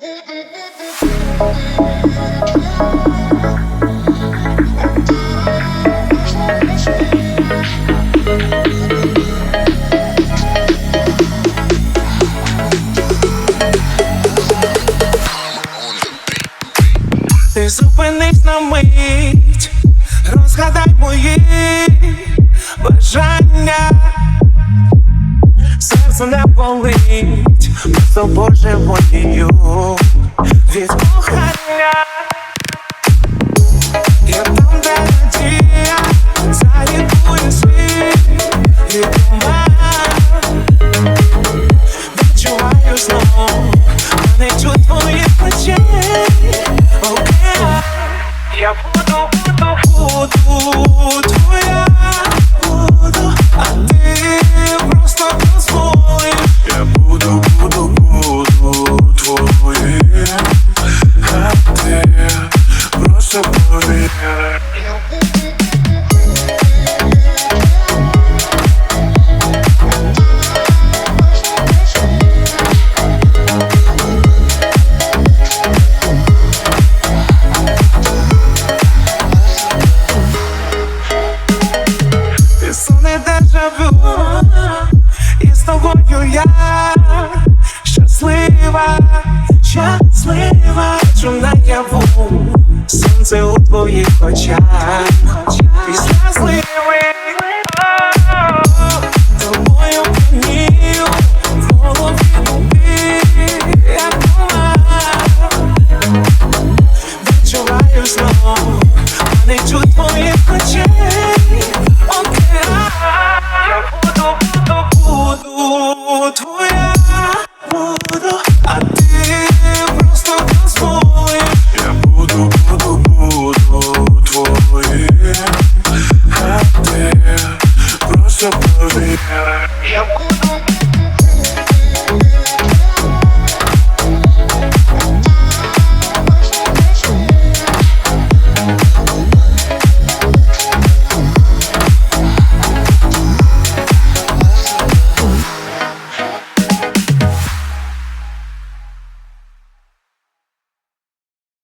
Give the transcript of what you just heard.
Ти зупинись на мить, розгадай мої бажання, серце не болить, просто божеволію від кохання. Я там, де надія, залікує світ від ума. Відчуваю знов, манить у твоїх очей тобою я. Щаслива, щаслива Бачу наяву. Сонце у твоїх очах i'm good